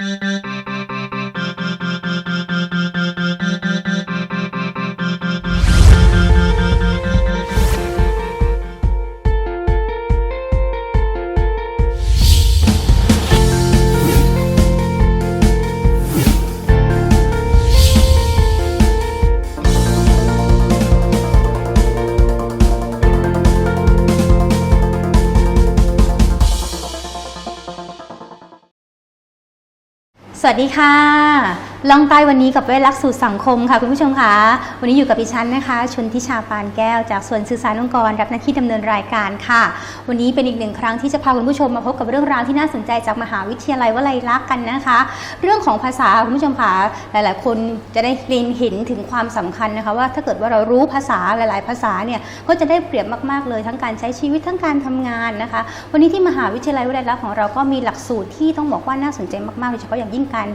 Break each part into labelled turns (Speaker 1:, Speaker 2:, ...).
Speaker 1: Mm-hmm. สวัสดีค่ะลองใต้วันนี้กับเวทลักสู่สังคมค่ะคุณผู้ชมค่ะวันนี้อยู่กับดิฉันนะคะชนทิชาปานแก้ว จากส่วนสื่อสารองค์กรรับหน้าที่ดำเนินรายการค่ะ วันนี้เป็นอีกหนึ่งครั้งที่จะพาคุณผู้ชมมาพบกับเรื่องราวที่น่าสนใจจากมหาวิทยาลัยวลัยลักษณ์กันนะคะ เรื่องของภาษาคุณผู้ชมค่ะหลาย ๆ คนจะได้เรียนเห็นถึงความสำคัญนะคะว่าถ้าเกิดว่าเรารู้ภาษาหลาย ๆ ภาษาเนี่ยก็จะได้เปรียบมาก ๆ เลยทั้งการใช้ชีวิตทั้งการทำงานนะคะ วันนี้ที่มหาวิทยาลัยวลัยลักษณ์ของเราก็มีหลักสูตรที่ต้องบอกว่าน่าสนใจมาก ๆ โดยเฉพาะอย่างยิ่งการ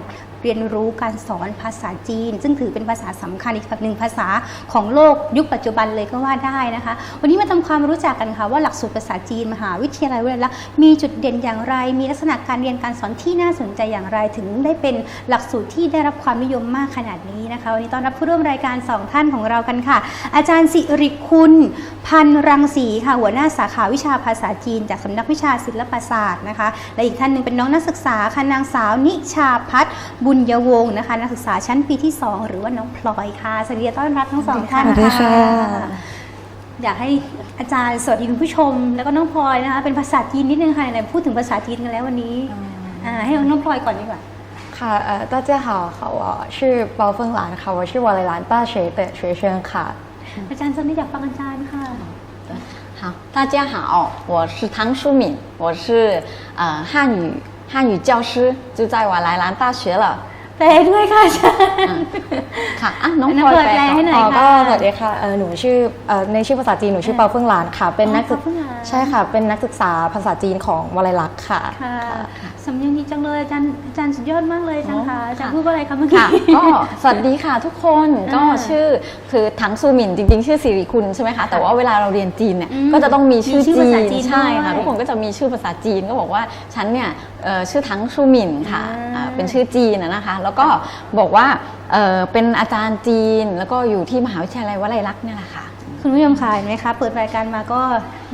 Speaker 1: เรียนรู้การสอนภาษาจีน ซึ่งถือเป็นภาษาสำคัญอีกหนึ่งภาษาของโลกยุคปัจจุบันเลยก็ว่าได้นะคะ วันนี้มาทำความรู้จักกันค่ะว่าหลักสูตรภาษาจีนมหาวิทยาลัยวลัยลักษมีจุดเด่นอย่างไร มีลักษณะการเรียนการสอนที่น่าสนใจอย่างไร ถึงได้เป็นหลักสูตรที่ได้รับความนิยมมากขนาดนี้นะคะวันนี้ต้อนรับผู้ร่วมรายการสองท่านของเรากันค่ะ อาจารย์สิริคุณ พันรังสีค่ะหัวหน้าสาขาวิชาภาษาจีน จากสำนักวิชาศิลปศาสตร์นะคะและอีกท่านหนึ่งเป็นน้องนักศึกษาค่ะนางสาวนิชาพัฒน์บุญยวงศ์นะคะ นักศึกษาชั้นปีที่ 2 หรือว่าน้องพลอยค่ะสวัสดีต้อนรับทั้งสองท่าน
Speaker 2: สวัสดีค่ะ
Speaker 1: อยากให้อาจารย์สวัสดีคุณผู้ชม แล้วก็น้องพลอยนะคะ เป็นภาษาจีนนิดนึงค่ะไหนๆพูดถึงภาษาจีนกันแล้ววันนี้อ่าให้น้องพลอยก่อนดีกว่า
Speaker 2: ค่ะเอ่อ大家好好我是包凤兰ค่ะ我是瓦雷兰大学的学生ค่ะ
Speaker 1: อาจารย์จะไม่อยากฟังอาจารย์ค่ะ
Speaker 3: 好，大家好，我是唐淑敏，我是呃汉语 汉语教师，就在瓦莱兰大学了。
Speaker 1: แปลด้วยค่ะอาจารย์
Speaker 3: ค่ะอ่ะน้อง
Speaker 1: น้
Speaker 3: พ
Speaker 1: อง
Speaker 3: ลอย
Speaker 1: พลอย
Speaker 3: แปล
Speaker 1: แปลให้หน่
Speaker 3: ก่
Speaker 1: อ
Speaker 3: อน
Speaker 2: อ๋อก็สวัสดีค่ะเอ่อหนูชื่อเอ่อในชื่อภาษาจีนหนูชื่อเปาเฟิงหลานค่ะ เป็นนักศึก
Speaker 1: เปาเฟิงหลาน
Speaker 2: ใช่ค่ะ เป็นนักศึกษาภาษาจีนของวลัยลักษณ์ค่ะ
Speaker 1: ค่ะสำเนียงดีจังเลยอาจารย์อาจารย์สุดยอดมากเลยอาจารย์ค่ะอาจารย์พูดว่าอะไรคะเมื่อกี้
Speaker 3: ค่ะ ก็สวัสดีค่ะทุกคน ก็
Speaker 1: อ่า
Speaker 3: ชื่อคือถังซูหมินจริงๆ ชื่อสิริคุณใช่ไหมคะ แต่ว่าเวลาเราเรียนจีนเนี่ย
Speaker 1: อืม
Speaker 3: ก็จะต้องมีชื่อ
Speaker 1: มีชื่อ
Speaker 3: จี
Speaker 1: ภาษาน จีน
Speaker 3: ใช่ค่ะ
Speaker 1: ด้วย
Speaker 3: ทุกคนก็จะมีชื่อภาษาจีนก็บอกว่าฉันเนี่ยเอ่อ ชื่อถังซูหมินค่ะ
Speaker 1: อ่า
Speaker 3: อ่าเป็นชื่อจีนนะนะคะ แล้วก็บอกว่าเอ่อเป็นอาจารย์จีน แล้วก็อยู่ที่มหาวิทยาลัยวลัยลักษณ์เนี่ยแหละค่ะ
Speaker 1: คุณผู้ชมค่ะเห็นไหมคะเปิดรายการมาก็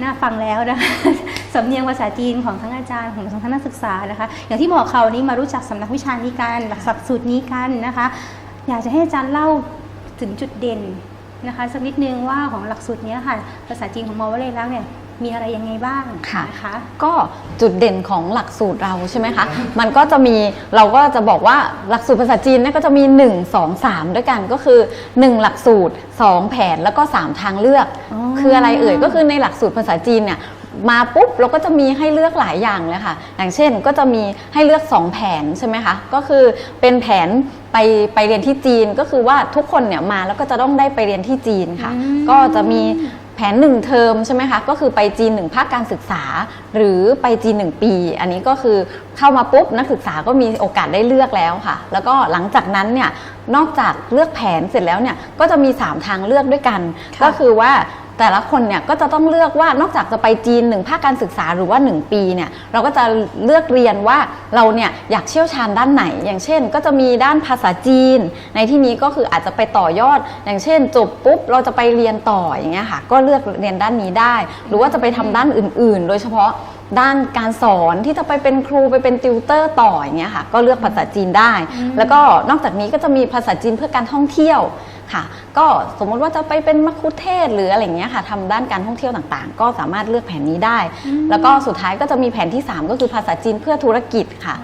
Speaker 1: น่าฟังแล้วนะคะสำเนียงภาษาจีนของทั้งอาจารย์ของทั้งนักศึกษานะคะ อย่างที่บอกเขาวนี้มารู้จักสำนักวิชานี้กันหลักสูตรนี้กันนะคะ อยากจะให้อาจารย์เล่าถึงจุดเด่นนะคะสักนิดนึงว่าของหลักสูตรเนี้ยค่ะภาษาจีนของมอวเลลักษณ์เนี่ย มีอะไรยังไงบ้าง
Speaker 3: ค่ะ
Speaker 1: นะคะ
Speaker 3: ก็จุดเด่นของหลักสูตรเราใช่ไหมคะ มันก็จะมีเราก็จะบอกว่าหลักสูตรภาษาจีนเนี่ยก็จะมี 1 2 3 ด้วยกันก็คือ 1 หลักสูตร 2 แผนแล้วก็ 3 ทางเลือก
Speaker 1: อ๋อ
Speaker 3: คืออะไรเอ่ยก็คือในหลักสูตรภาษาจีนเนี่ยมาปุ๊บเราก็จะมีให้เลือกหลายอย่างเลยค่ะ อย่างเช่นก็จะมีให้เลือก 2 แผนใช่ไหมคะ ก็คือเป็นแผนไปไปเรียนที่จีนก็คือว่าทุกคนเนี่ยมาแล้วก็จะต้องได้ไปเรียนที่จีนค่ะ
Speaker 1: อืม
Speaker 3: ก็จะมี แผน 1 เทอมใช่ไหมคะ ก็คือไปจีน 1 ภาคการศึกษา หรือไปจีน 1 ปี อันนี้ก็คือเข้ามาปุ๊บนักศึกษาก็มีโอกาสได้เลือกแล้วค่ะ แล้วก็หลังจากนั้นเนี่ยนอกจากเลือกแผนเสร็จแล้วเนี่ยก็จะมี 3 ทางเลือกด้วยกัน
Speaker 1: ค่ะ
Speaker 3: ก็คือว่า แต่ละคนเนี่ยก็จะต้องเลือกว่านอกจากจะไปจีน1ภาคการศึกษาหรือว่า 1 ปีเนี่ยเราก็จะเลือกเรียนว่าเราเนี่ยอยากเชี่ยวชาญด้านไหน อย่างเช่น ก็จะมีด้านภาษาจีน ในที่นี้ก็คืออาจจะไปต่อยอด อย่างเช่น จบปุ๊บเราจะไปเรียนต่ออย่างเงี้ยค่ะก็เลือกเรียนด้านนี้ได้ หรือว่าจะไปทำด้านอื่น ๆ โดยเฉพาะ ด้านการสอนที่จะไปเป็นครูไปเป็นติวเตอร์ต่ออย่างเงี้ยค่ะ ก็เลือกภาษาจีนได้ แล้วก็นอกจากนี้ก็จะมีภาษาจีนเพื่อการท่องเที่ยวค่ะ ก็สมมติว่าจะไปเป็นมัคคุเทศก์หรืออะไรอย่างเงี้ยค่ะทำด้านการท่องเที่ยวต่างๆ ก็สามารถเลือกแผนนี้ได้ แล้วก็สุดท้ายก็จะมีแผนที่ 3 ก็คือภาษาจีนเพื่อธุรกิจค่ะ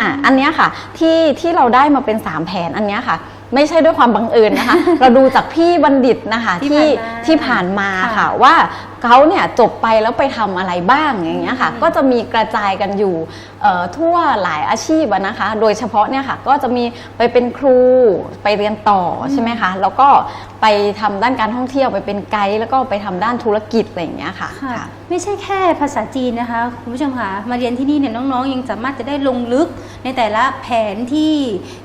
Speaker 3: อะอันเนี้ยค่ะที่ที่เราได้มาเป็น 3 แผนอันเนี้ยค่ะไม่ใช่ด้วยความบังเอิญนะคะ เราดูจากพี่บัณฑิตนะคะ
Speaker 1: ที่
Speaker 3: ที่
Speaker 1: ผ่านมา
Speaker 3: ที่ผ่านมา
Speaker 1: ค่ะ
Speaker 3: ค่ะว่า เขาเนี่ยจบไปแล้วไปทำอะไรบ้างอย่างเงี้ยค่ะ ก็จะมีกระจายกันอยู่เอ่อ ทั่วหลายอาชีพอะนะคะ โดยเฉพาะเนี่ยค่ะก็จะมีไปเป็นครูไปเรียนต่อใช่ไหมคะแล้วก็ไปทำด้านการท่องเที่ยวไปเป็นไกด์แล้วก็ไปทำด้านธุรกิจอะไรอย่างเงี้ยค่ะ
Speaker 1: ค่ะ
Speaker 3: ค่ะ
Speaker 1: ไม่ใช่แค่ภาษาจีนนะคะคุณผู้ชมค่ะมาเรียนที่นี่เนี่ยน้องๆ ยังสามารถจะได้ลงลึกในแต่ละแผนที่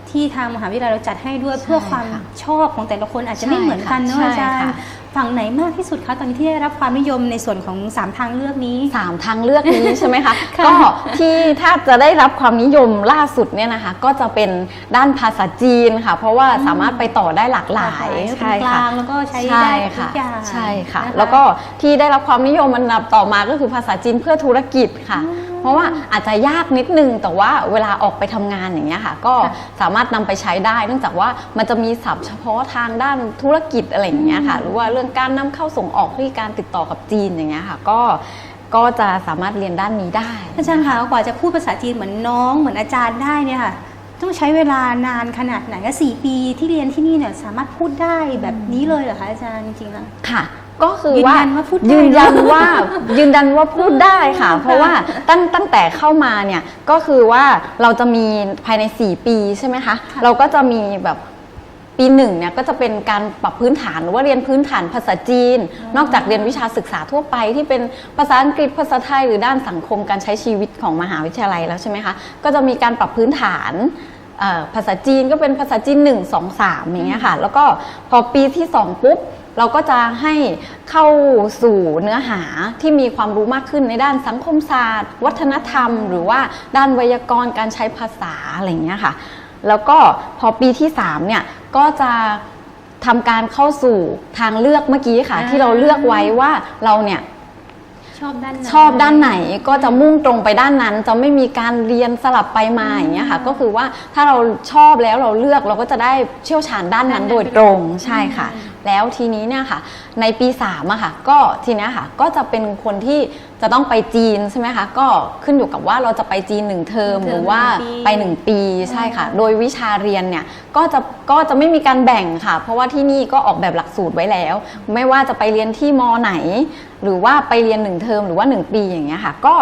Speaker 1: ที่ทางมหาวิทยาลัยเราจัดให้ด้วยเพื่อความ
Speaker 3: ค่ะ
Speaker 1: ชอบของแต่ละคนอาจจะไม่เหมือนกันเนอะ
Speaker 3: ใช่
Speaker 1: อาจาร
Speaker 3: ค่ะ
Speaker 1: ย์ฝั่งไหนมากที่สุดคะตอนนี้ที่ได้รับความนิยมในส่วนของสามทางเลือกนี้
Speaker 3: สามทางเลือกนี้ใช่ไหมคะ
Speaker 1: ค่ะ
Speaker 3: ก็ที่ถ้าจะได้รับความนิยมล่าสุดเนี่ยนะคะ ก็จะเป็นด้านภาษาจีนค่ะ เพราะว่าสามารถไปต่อได้หลากหลาย
Speaker 1: ใช่กลางแล้วก็ใช้
Speaker 3: ใช่
Speaker 1: ได้ทุ
Speaker 3: ค่ะ
Speaker 1: กอย่าง
Speaker 3: ใช่ค่ะ
Speaker 1: น
Speaker 3: แล้วก็ที่ได้รับความนิยมอันดับต่อมาก็คือภาษาจีนเพื่อธุรกิจค่ะ เพราะว่าอาจจะยากนิดนึงแต่ว่าเวลาออกไปทำงานอย่างเงี้ยค่ะ ก็สามารถนำไปใช้ได้ เนื่องจากว่ามันจะมีศัพท์เฉพาะทางด้านธุรกิจอะไรอย่างเงี้ยค่ะหรือว่าเรื่องการนำเข้าส่งออกที่การติดต่อกับจีนอย่างเงี้ยค่ะ ก็ ก็จะสามารถเรียนด้านนี้ได้
Speaker 1: อาจารย์คะกว่าจะพูดภาษาจีนเหมือนน้องเหมือนอาจารย์ได้เนี่ยค่ะต้องใช้เวลานานขนาดไหนก็สี่ปีที่เรียนที่นี่เนี่ยสามารถพูดได้แบบนี้เลยเหรอคะอาจารย์จริงๆแล้ว
Speaker 3: ค่ะ ก็คือ
Speaker 1: ยืน
Speaker 3: ว่า
Speaker 1: ยันว่าพูดได้
Speaker 3: ยืนยัน
Speaker 1: เนอะ
Speaker 3: ว่ายืนยันว่าพูดได้ค่ะ
Speaker 1: ค่ะ
Speaker 3: เพราะว่าตั้งตั้งแต่เข้ามาเนี่ยก็คือว่าเราจะมีภายใน 4 ปีใช่ไหมคะ
Speaker 1: ค่ะ
Speaker 3: เราก็จะมีแบบ ปีหนึ่งเนี่ยก็จะเป็นการปรับพื้นฐานหรือว่าเรียนพื้นฐานภาษาจีน นอกจากเรียนวิชาศึกษาทั่วไป ที่เป็นภาษาอังกฤษภาษาไทยหรือด้านสังคมการใช้ชีวิตของมหาวิทยาลัยแล้วใช่ไหมคะก็จะมีการปรับพื้นฐานเอ่อภาษาจีนก็เป็นภาษาจีน 1 2 3 อย่างเงี้ยค่ะ แล้วก็พอปีที่ 2 ปุ๊บ เราก็จะให้เข้าสู่เนื้อหาที่มีความรู้มากขึ้นในด้านสังคมศาสตร์ วัฒนธรรม หรือว่าด้านไวยากรณ์การใช้ภาษาอะไรอย่างเงี้ยค่ะ แล้วก็พอปีที่ 3 เนี่ย ก็จะทำการเข้าสู่ทางเลือกเมื่อกี้ค่ะ
Speaker 1: อ่า
Speaker 3: ที่เราเลือกไว้ว่าเราเนี่ย
Speaker 1: ชอบด้านไหน
Speaker 3: ชอบด้านไหนก็จะมุ่งตรงไปด้านนั้น จะไม่มีการเรียนสลับไปมาอย่างเงี้ยค่ะ ก็คือว่าถ้าเราชอบแล้วเราเลือกเราก็จะได้เชี่ยวชาญด้านนั้นโดยตรงใช่ค่ะ แล้วทีนี้เนี่ยค่ะ ในปี3อะค่ะ ก็ทีเนี้ยค่ะ ก็จะเป็นคนที่จะต้องไปจีนใช่ไหมคะ ก็ขึ้นอยู่กับว่าเราจะไปจีนหนึ่งเทอม
Speaker 1: หนึ่งเทอม
Speaker 3: หรือว่า
Speaker 1: หนึ่งปี
Speaker 3: ไปหนึ่งปีใช่ค่ะ โดยวิชาเรียนเนี่ยก็จะก็จะไม่มีการแบ่งค่ะ เพราะว่าที่นี่ก็ออกแบบหลักสูตรไว้แล้ว ไม่ว่าจะไปเรียนที่มไหน หรือว่าไปเรียนหนึ่งเทอมหรือว่าหนึ่งปีอย่างเงี้ยค่ะ ก็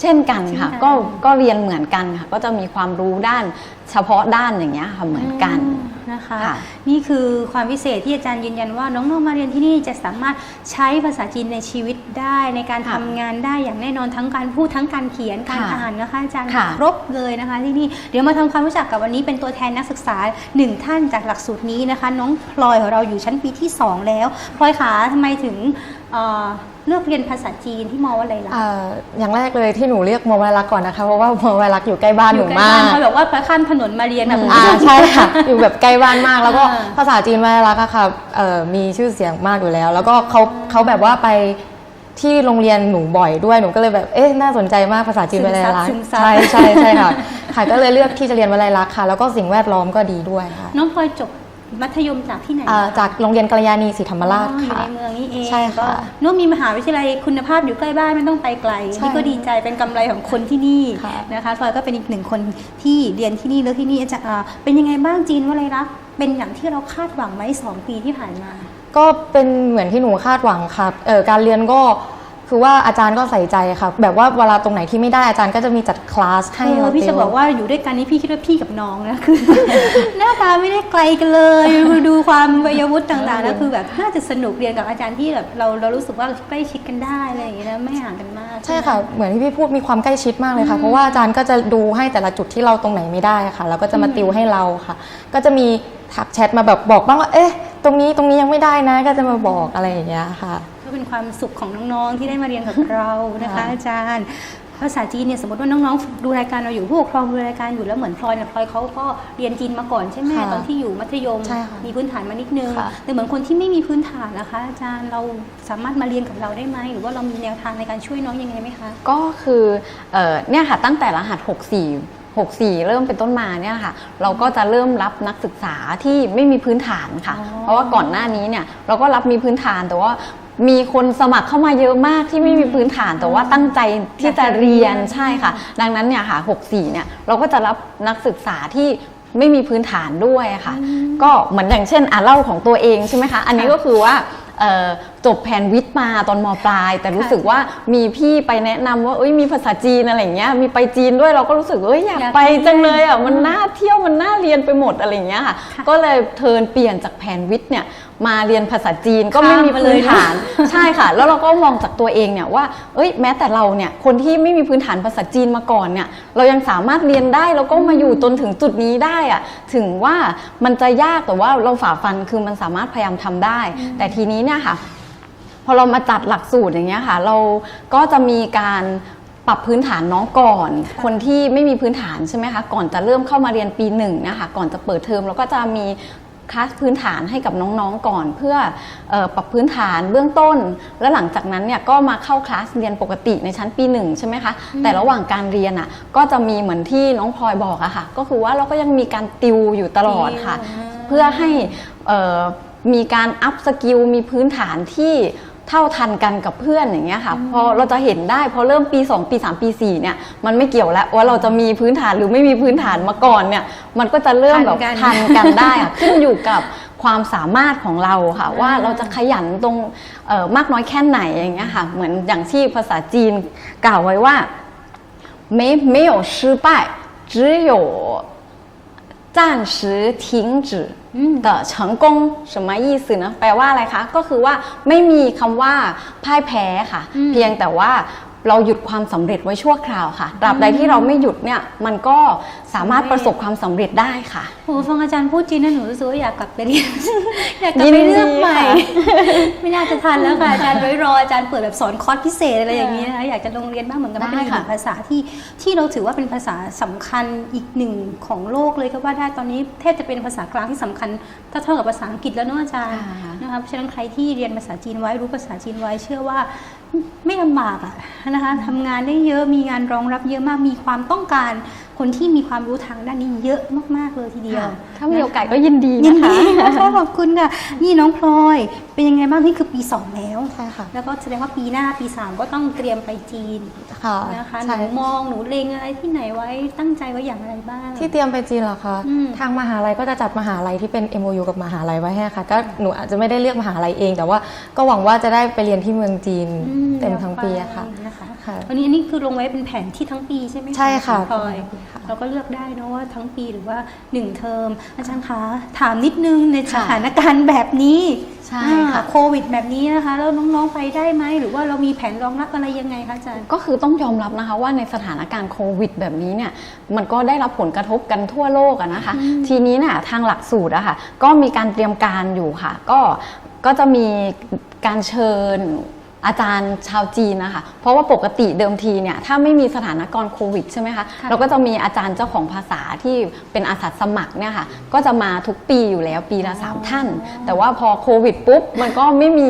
Speaker 3: เช่นกันค่ะ
Speaker 1: เช่นกัน
Speaker 3: ก็ก็เรียนเหมือนกันค่ะ ก็จะมีความรู้ด้านเฉพาะด้านอย่างเงี้ยค่ะเหมือนกัน
Speaker 1: อืมนะคะ
Speaker 3: ค่ะ
Speaker 1: นี่คือความพิเศษที่อาจารย์ยืนยันว่าน้องๆมาเรียนที่นี่จะสามารถใช้ภาษาจีนในชีวิตได้ในการ
Speaker 3: ค่ะ
Speaker 1: ทำงานได้อย่างแน่นอนทั้งการพูดทั้งการเขียนการ
Speaker 3: ค่ะ
Speaker 1: อ่านนะคะอาจารย์
Speaker 3: ค่ะ
Speaker 1: ครบเลยนะคะที่นี่เดี๋ยวมาทำความรู้จักกับวันนี้เป็นตัวแทนนักศึกษาหนึ่งท่านจากหลักสูตรนี้นะคะ น้องพลอยของเราอยู่ชั้นปีที่สองแล้วพลอยขาทำไมถึงเอ่อเลือกเรียนภาษาจีนที่มออะไรล่ะ
Speaker 2: เอ่ออย่างแรกเลยที่หนูเรียกมอไวรักก่อนนะคะ เพราะว่ามอไวรักอยู่ใกล้บ้านหนู
Speaker 1: ใกล้
Speaker 2: มา
Speaker 1: บ้
Speaker 2: ก
Speaker 1: เขาบอกว่าพระข้ามถนนมาเรียนแบบคุณ
Speaker 2: อ่า
Speaker 1: ผู้ชม
Speaker 2: ใช่ค่ะ อยู่แบบใกล้บ้านมากแล้วก็
Speaker 1: อ่า
Speaker 2: ภาษาจีนไวรักอะค่ะเอ่อมีชื่อเสียงมากอยู่แล้ว แล้วก็เขาเขาแบบว่าไปที่โรงเรียนหนูบ่อยด้วยหนูก็เลยแบบเอ๊ะน่าสนใจมากภาษาจีนไวรัก
Speaker 1: ซึมซับ
Speaker 2: ใช่ใช่ใช่ค่ะค่ะก็เลยเลือกที่จะเรียนไวรักค่ะ แล้วก็สิ่งแวดล้อมก็ดีด้วยค่ะ
Speaker 1: น้องพลอยจบ มัธยมจากที่ไหน
Speaker 2: อ่า
Speaker 1: คะ
Speaker 2: จากโรงเรียนกัลยาณีศรีธรรมราช
Speaker 1: อ๋ออยู่
Speaker 2: ค่ะ
Speaker 1: ในเมืองนี่เอง
Speaker 2: ใช่ค่ะ
Speaker 1: ก็นุ่มมีมหาวิทยาลัยคุณภาพอยู่ใกล้บ้านไม่ต้องไปไกล
Speaker 2: ใช่
Speaker 1: นี่ก็ดีใจเป็นกำไรของคนที่นี่
Speaker 2: ค่ะ
Speaker 1: นะคะพลอยก็เป็นอีกหนึ่งคนที่เรียนที่นี่แล้วที่นี่อาจารย์อ่าเป็นยังไงบ้างจีนว่าอะไรรักเป็นอย่างที่เราคาดหวังไหมสองปีที่ผ่านมา
Speaker 2: ก็เป็นเหมือนที่หนูคาดหวังค่ะเอ่อการเรียนก็ คือว่าอาจารย์ก็ใส่ใจค่ะ แบบว่าเวลาตรงไหนที่ไม่ได้อาจารย์ก็จะมีจัดคลาสให้
Speaker 1: เอ
Speaker 2: เรา
Speaker 1: อพี่จะ
Speaker 2: ติว
Speaker 1: บอกว่าอยู่ด้วยกันนี่พี่คิดว่าพี่กับน้องนะคือ หน้าตาไม่ได้ไกลกันเลยดูความวัยวุฒิต่างๆแล้วคือแบบน่าจะสนุกเรียนกับอาจารย์ที่แบบเราเรารู้สึกว่าใกล้ชิดกันได้อะไรอย่างเงี้ยนะไม่ห่างกันมาก
Speaker 2: ใช่ค่ะ เหมือนที่พี่พูดมีความใกล้ชิดมากเลยค่ะ เพราะว่าอาจารย์ก็จะดูให้แต่ละจุดที่เราตรงไหนไม่ได้ค่ะ แล้วก็จะมาติวให้เราค่ะ ก็จะมีทักแชทมาแบบบอกบ้างว่าเอ๊ะ ตรงนี้ตรงนี้ยังไม่ได้นะ ก็จะมาบอกอะไรอย่างเงี้ยค่ะ
Speaker 1: ก็เป็นความสุขของน้องๆที่ได้มาเรียนกับเรานะคะ
Speaker 2: ค่ะ
Speaker 1: อาจารย์ ภาษาจีนเนี่ยสมมติว่าน้องๆดูรายการเราอยู่ผู้ปกครองดูรายการอยู่แล้วเหมือนพลอยเนี่ยพลอยเขาก็เรียนจีนมาก่อนใช่ไหม
Speaker 2: ค่ะ
Speaker 1: ตอนที่อยู่มัธยม
Speaker 2: ใช่ค่ะ
Speaker 1: มีพื้นฐานมานิดนึง
Speaker 2: ค่ะ
Speaker 1: แต่เหมือนคนที่ไม่มีพื้นฐานนะคะ อาจารย์เราสามารถมาเรียนกับเราได้ไหมหรือว่าเรามีแนวทางในการช่วยน้องยังไงไหมคะ
Speaker 3: ก็คือเอ่อเนี่ยค่ะตั้งแต่รหัส 64 64 เริ่มเป็นต้นมาเนี่ยค่ะ เราก็จะเริ่มรับนักศึกษาที่ไม่มีพื้นฐานค่ะ
Speaker 1: อ๋อ
Speaker 3: เพราะว่าก่อนหน้านี้เนี่ยเราก็รับมีพื้นฐานแต่ว่า มีคนสมัครเข้ามาเยอะมากที่ไม่มีพื้นฐานแต่ว่าตั้งใจที่จะเรียนใช่ค่ะ ดังนั้นเนี่ยค่ะ64เนี่ยเราก็จะรับนักศึกษาที่ไม่มีพื้นฐานด้วยค่ะ ก็เหมือนอย่างเช่นอะเล่าของตัวเองใช่ไหมคะ อันนี้ก็คือว่าเอ่อจบแผนวิทย์มาตอนมปลาย แต่รู้สึกว่ามีพี่ไปแนะนำว่าเอ้ยมีภาษาจีนอะไรอย่างเงี้ยมีไปจีนด้วยเราก็รู้สึกว่าเอ้ยอยาก
Speaker 1: อยาก
Speaker 3: ไป
Speaker 1: ไป
Speaker 3: จังเลยอะมันน่าเที่ยวมันน่าเรียนไปหมดอะไรอย่างเงี้ยค่ะ
Speaker 1: ค่ะ
Speaker 3: ก็เลยเทิร์นเปลี่ยนจากแผนวิทย์เนี่ย มาเรียนภาษาจีนก็ไม่
Speaker 1: ข้าม
Speaker 3: มี
Speaker 1: มาเล
Speaker 3: พื้
Speaker 1: ย
Speaker 3: น
Speaker 1: นะ
Speaker 3: ฐานใช่ค่ะ แล้วเราก็มองจากตัวเองเนี่ยว่าเอ้ยแม้แต่เราเนี่ยคนที่ไม่มีพื้นฐานภาษาจีนมาก่อนเนี่ยเรายังสามารถเรียนได้แล้วก็มาอยู่จนถึงจุดนี้ได้อะถึงว่ามันจะยากแต่ว่าเราฝ่าฟันคือมันสามารถพยายามทำได้ แต่ทีนี้เนี่ยค่ะ พอเรามาจัดหลักสูตรอย่างเงี้ยค่ะ เราก็จะมีการปรับพื้นฐานน้องก่อน คนที่ไม่มีพื้นฐานใช่ไหมคะ ก่อนจะเริ่มเข้ามาเรียนปีหนึ่งเนะคะ ก่อนจะเปิดเทอมเราก็จะมี คลาสพื้นฐานให้กับน้องๆก่อน เพื่อเออปรับพื้นฐานเบื้องต้น แล้วหลังจากนั้นเนี่ยก็มาเข้าคลาสเรียนปกติในชั้นปีหนึ่งใช่ไหมคะแต่ระหว่างการเรียนอะก็จะมีเหมือนที่น้องพลอยบอกอะค่ะ ก็คือว่าเราก็ยังมีการติวอยู่ตลอดค่ะ
Speaker 1: ติวอ่า
Speaker 3: เพื่อให้เอ่อมีการอัพสกิลมีพื้นฐานที่ เท่าทันกันกับเพื่อนอย่างเงี้ยค่ะพอเราจะเห็นได้พอเริ่มปี 2 ปี 3 ปี 4เนี่ยมันไม่เกี่ยวแล้วว่าเราจะมีพื้นฐานหรือไม่มีพื้นฐานมาก่อนเนี่ยมันก็จะเริ่มแบบ
Speaker 1: ทั
Speaker 3: ทั
Speaker 1: น
Speaker 3: น
Speaker 1: กัน
Speaker 3: กันได้อะขึ้นอยู่กับความสามารถของเราค่ะ ว่าเราจะขยันตรงเอ่อมากน้อยแค่ไหนอย่างเงี้ยค่ะเหมือนอย่างที่ภาษาจีนกล่าวไว้ว่า没没有失败只有 暂时停止
Speaker 1: อืม
Speaker 3: 的成功什么意思นะแปลว่าอะไรคะ ก็คือว่าไม่มีคำว่าพ่ายแพ้ค่ะ
Speaker 1: อืม
Speaker 3: เพียงแต่ว่า เราหยุดความสำเร็จไว้ชั่วคราวค่ะตราบใดที่เราไม่หยุดเนี่ยมันก็สามารถประสบความสำเร็จได้ค่ะ
Speaker 1: โอ้ฟังอาจารย์พูดจีนนะหนูรู้สึกว่าอยากกลับไปเรียนอยากกลับ
Speaker 3: ยิน
Speaker 1: ไป
Speaker 3: ดี
Speaker 1: เรื่องใหม่
Speaker 3: ค่ะ
Speaker 1: ไม่น่าจะทันแล้วค่ะอาจารย์ไว้รออาจารย์เปิดแบบสอนคอร์สพิเศษอะไรอย่างนี้นะคะอยากจะลงเรียนบ้างเหมือนกันเพราะเป็นอีกหนึ่งภาษาที่ที่เราถือว่าเป็นภาษาสำคัญอีกหนึ่งของโลกเลยก็ว่าได้ตอนนี้แทบจะเป็นภาษากลางที่สำคัญเท่าๆกับภาษาอังกฤษแล้วเนอะอาจารย์
Speaker 3: ค่ะ
Speaker 1: นะคะเพราะฉะนั้นใครที่เรียนภาษาจีนไว้รู้ภาษาจีนไว้เชื่อว่า ไม่ลำบากอะนะคะทำงานได้เยอะมีงานรองรับเยอะมากมีความต้องการ คนที่มีความรู้ทางด้านนี้เยอะมาก ๆ เลยทีเดียว
Speaker 3: ค่ะถ้ามีโอกาสก็ยินดี
Speaker 1: ยิน
Speaker 3: นะคะ
Speaker 1: ดีนะคะขอบคุณค่ะ นี่น้องพลอย เป็นยังไงบ้างนี่คือปีสองแล้ว
Speaker 2: ใช่ค่ะ
Speaker 1: แล้วก็แสดงว่าปีหน้าปีสามก็ต้องเตรียมไปจีน
Speaker 2: ค่ะ
Speaker 1: นะคะห
Speaker 2: ใช่
Speaker 1: นูมองหนูเลงอะไรที่ไหนไว้ตั้งใจไว้อย่างไรบ้าง
Speaker 2: ที่เตรียมไปจีนเหรอคะ
Speaker 1: อืม
Speaker 2: ทางมหาลัยก็จะจัดมหาลัยที่เป็น MOU กับมหาลัยไว้ให้ค่ะ ก็หนูอาจจะไม่ได้เลือกมหาลัยเอง แต่ว่าก็หวังว่าจะได้ไปเรียนที่เมืองจีน
Speaker 1: อื
Speaker 2: เต็มทั้งปีอะค่ะ
Speaker 1: อยากไปนะ คะ
Speaker 2: ค่ะ
Speaker 1: วันนี้อันนี้คือลงไว้เป็นแผนที่ทั้งปีใช่ไหม
Speaker 2: ใช่ค่ะ
Speaker 1: ณพลอย
Speaker 2: เป็นแผนที่ค่ะ
Speaker 1: เราก็เลือกได้เนอะว่าทั้งปีหรือว่าหนึ่งเทอมอาจารย์คะถามนิดนึงในส
Speaker 3: ค่ะ
Speaker 1: ถานการณ์แบบนี้
Speaker 3: ใช่
Speaker 1: อ่า
Speaker 3: ค่ะ
Speaker 1: โควิดแบบนี้นะคะแล้วน้องๆไปได้ไหมหรือว่าเรามีแผนรองรับอะไรยังไงคะอาจารย์
Speaker 3: ก็คือต้องยอมรับนะคะว่าในสถานการณ์โควิด แบบนี้เนี่ยมันก็ได้รับผลกระทบกันทั่วโลกอะนะคะ
Speaker 1: อืม
Speaker 3: ทีนี้เนี่ยทางหลักสูตรอะค่ะก็มีการเตรียมการอยู่ค่ะ ก็ก็จะมีการเชิญ อาจารย์ชาวจีนนะคะ เพราะว่าปกติเดิมทีเนี่ยถ้าไม่มีสถานการณ์โควิดใช่ไหมคะ
Speaker 1: ค่ะ
Speaker 3: เราก็จะมีอาจารย์เจ้าของภาษาที่เป็นอาสาสมัครเนี่ยค่ะก็จะมาทุกปีอยู่แล้วปีละสามท่าน แต่ว่าพอโควิดปุ๊บมันก็ไม่มี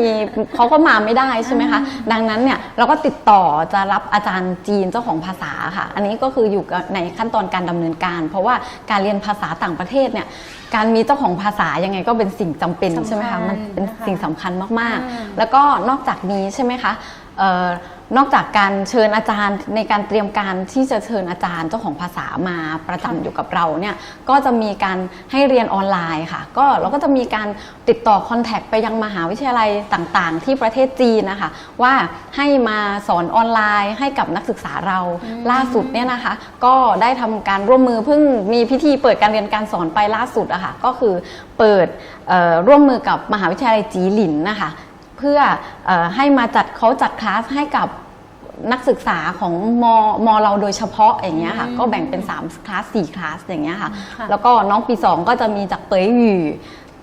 Speaker 3: เขาก็มาไม่ได้ใช่ไหมคะดังนั้นเนี่ยเราก็ติดต่อจะรับอาจารย์จีนเจ้าของภาษาค่ะ อันนี้ก็คืออยู่กับในขั้นตอนการดำเนินการ เพราะว่าการเรียนภาษาต่างประเทศเนี่ยการมีเจ้าของภาษายังไงก็เป็นสิ่งจำเป็น
Speaker 1: สำคัญ
Speaker 3: ใช่ไหมคะมันเป็น
Speaker 1: นะคะ
Speaker 3: สิ่งสำคัญมาก
Speaker 1: อืม
Speaker 3: ๆแล้วก็นอกจากนี้ใช่ไหมคะเอ่อนอกจากการเชิญอาจารย์ในการเตรียมการที่จะเชิญอาจารย์เจ้าของภาษามาประจำอยู่กับเราเนี่ยก็จะมีการให้เรียนออนไลน์ค่ะก็เราก็จะมีการติดต่อคอนแทคไปยังมหาวิทยาลัยต่างๆ ที่ประเทศจีนนะคะว่าให้มาสอนออนไลน์ให้กับนักศึกษาเรา
Speaker 1: อืม
Speaker 3: ล่าสุดเนี่ยนะคะ ก็ได้ทำการร่วมมือเพิ่งมีพิธีเปิดการเรียนการสอนไปล่าสุดอะค่ะก็คือเปิดเอ่อร่วมมือกับมหาวิทยาลัยจีหลินนะคะ เพื่อเออให้มาจัดเขาจัดคลาสให้กับนักศึกษาของมมเราโดยเฉพาะอย่างเงี้ยค่ะ
Speaker 1: อืม
Speaker 3: ก็แบ่งเป็น3คลาส4คลาสอย่างเงี้ยค่ะ
Speaker 1: ค่ะ
Speaker 3: แล้วก็น้องปี 2 ก็จะมีจากเปยหยู่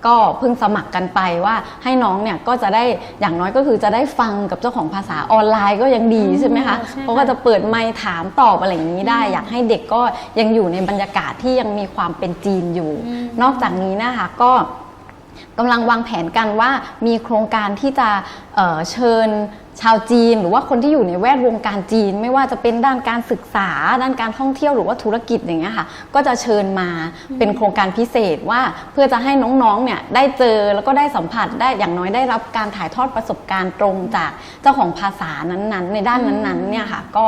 Speaker 3: ก็เพิ่งสมัครกันไปว่าให้น้องเนี่ยก็จะได้อย่างน้อยก็คือจะได้ฟังกับเจ้าของภาษาออนไลน์ก็ยังดีใช่ไหมคะ
Speaker 1: ใช่ค่ะ
Speaker 3: เพราะก็จะเปิดไมค์ถามตอบอะไรอย่างนี้ได้ อยากให้เด็กก็ยังอยู่ในบรรยากาศที่ยังมีความเป็นจีนอยู่
Speaker 1: อืม
Speaker 3: นอกจากนี้นะคะก็ กำลังวางแผนกันว่ามีโครงการที่จะเเชิญชาวจีน หรือว่าคนที่อยู่ในแวดวงการจีน ไม่ว่าจะเป็นด้านการศึกษา ด้านการท่องเที่ยวหรือว่าธุรกิจอย่างเงี้ยค่ะ ก็จะเชิญมาเป็นโครงการพิเศษว่าเพื่อจะให้น้องๆเนี่ยได้เจอแล้วก็ได้สัมผัสได้อย่างน้อยได้รับการถ่ายทอดประสบการณ์ตรงจากเจ้าของภาษานั้นๆ ในด้านนั้นๆเนี่ยค่ะก็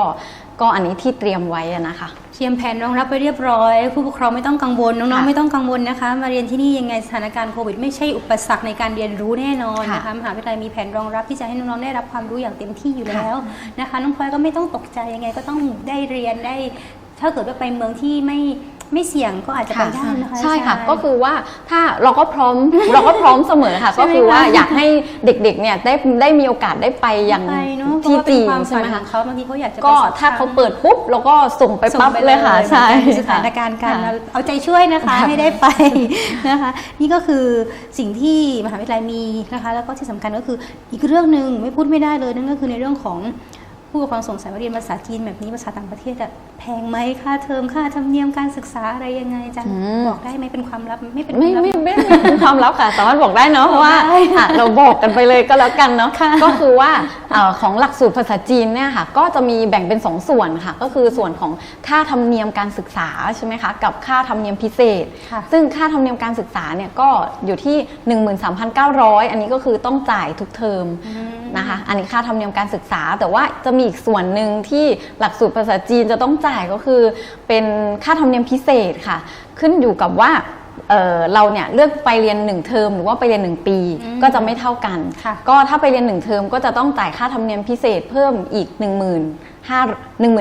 Speaker 3: ก็อันนี้ที่เตรียมไว้อะนะคะ
Speaker 1: เตรียมแผนรองรับไปเรียบร้อย ผู้ปกครองไม่ต้องกังวลน้อง
Speaker 3: ค่ะ
Speaker 1: ๆไม่ต้องกังวลนะคะ มาเรียนที่นี่ยังไงสถานการณ์โควิด ไม่ใช่อุปสรรคในการเรียนรู้แน่นอน
Speaker 3: ค่ะ
Speaker 1: นะคะมหาวิทยาลัยมีแผนรองรับที่จะให้น้องๆได้รับความรู้อย่างเต็มที่อยู่แล้วนะคะน้องพลอยก็ไม่ต้องตกใจยังไงก็ต้องได้เรียนได้ ถ้าเกิดว่าไปเมืองที่ไม่ ไม่เสี่ยงก็อาจจะไปได้นะคะ
Speaker 3: ใช่ค่ะ
Speaker 1: อาจารย์
Speaker 3: ก็คือว่าถ้าเราก็พร้อมเราก็พร้อมเสมอค่ะ
Speaker 1: ใช่
Speaker 3: ก็
Speaker 1: ไหม
Speaker 3: คือว่า
Speaker 1: คะ
Speaker 3: อยากให้เด็กๆเนี่ยได้ได้มีโอกาสได้ไปอย่าง
Speaker 1: ไปเนาะเพราะ
Speaker 3: ที่
Speaker 1: ว่าเป็
Speaker 3: จี
Speaker 1: น
Speaker 3: น
Speaker 1: ความ
Speaker 3: ใช่
Speaker 1: ฝัน
Speaker 3: ไหม
Speaker 1: ข
Speaker 3: คะ
Speaker 1: องเขาบางทีเขาอยากจะไป
Speaker 3: ก็
Speaker 1: สอบ
Speaker 3: ถ้าเขา
Speaker 1: ถม
Speaker 3: เปิดปุ๊บเราก็ส่งไป
Speaker 1: ส่ง
Speaker 3: ปั๊บ
Speaker 1: ไป
Speaker 3: เลยค่ะ
Speaker 1: หมือน
Speaker 3: ใช่
Speaker 1: กันสถานการณ์การ
Speaker 3: ค่ะ
Speaker 1: เอาใจช่วยนะคะ
Speaker 3: ค่ะ
Speaker 1: ให้ได้ไปนะคะ นี่ก็คือสิ่งที่มหาวิทยาลัยมีนะคะ แล้วก็ที่สำคัญก็คืออีกเรื่องหนึ่งไม่พูดไม่ได้เลยนั่นก็คือในเรื่องของ ผู้ปกครองสงสัยว่าเรียนภาษาจีนแบบนี้ภาษาต่างประเทศอะแพงไหมค่าเทอมค่าธรรมเนียมการศึกษาอะไรยังไงอาจารย์
Speaker 3: อืม
Speaker 1: บอกได้ไหมเป็นความลับไม่เป็นค
Speaker 3: ไม่
Speaker 1: วามลับ
Speaker 3: ไม่ไม่ไม่เป็นความลับค่ะสามารถบอกได้เนาะเพราะว่า
Speaker 1: ได้
Speaker 3: อะเราบอกกันไปเลยก็แล้วกันเนาะ
Speaker 1: ค่ะ
Speaker 3: ก็คือว่าเอ่อของหลักสูตรภาษาจีนเนี่ยค่ะก็จะมีแบ่งเป็นสองส่วนค่ะ ก็คือส่วนของค่าธรรมเนียมการศึกษาใช่ไหมคะกับค่าธรรมเนียมพิเศษ
Speaker 1: ค่ะ
Speaker 3: ซึ่งค่าธรรมเนียมการศึกษาเนี่ยก็อยู่ที่ 13,900 อันนี้ก็คือต้องจ่ายทุกเทอมนะคะ อันนี้ค่าธรรมเนียมการศึกษา แต่ว่าจะมีอีกส่วนหนึ่งที่หลักสูตรภาษาจีนจะต้องจ่ายก็คือ เป็นค่าธรรมเนียมพิเศษค่ะ ขึ้นอยู่กับว่า เอ่อเราเนี่ยเลือกไปเรียน1เทอมหรือว่าไปเรียน 1 ปี
Speaker 1: อืม
Speaker 3: ก็จะไม่เท่ากัน
Speaker 1: ค่ะ
Speaker 3: ก็ถ้าไปเรียน1เทอมก็จะต้องจ่ายค่าธรรมเนียมพิเศษเพิ่มอีก1 5 0 0 0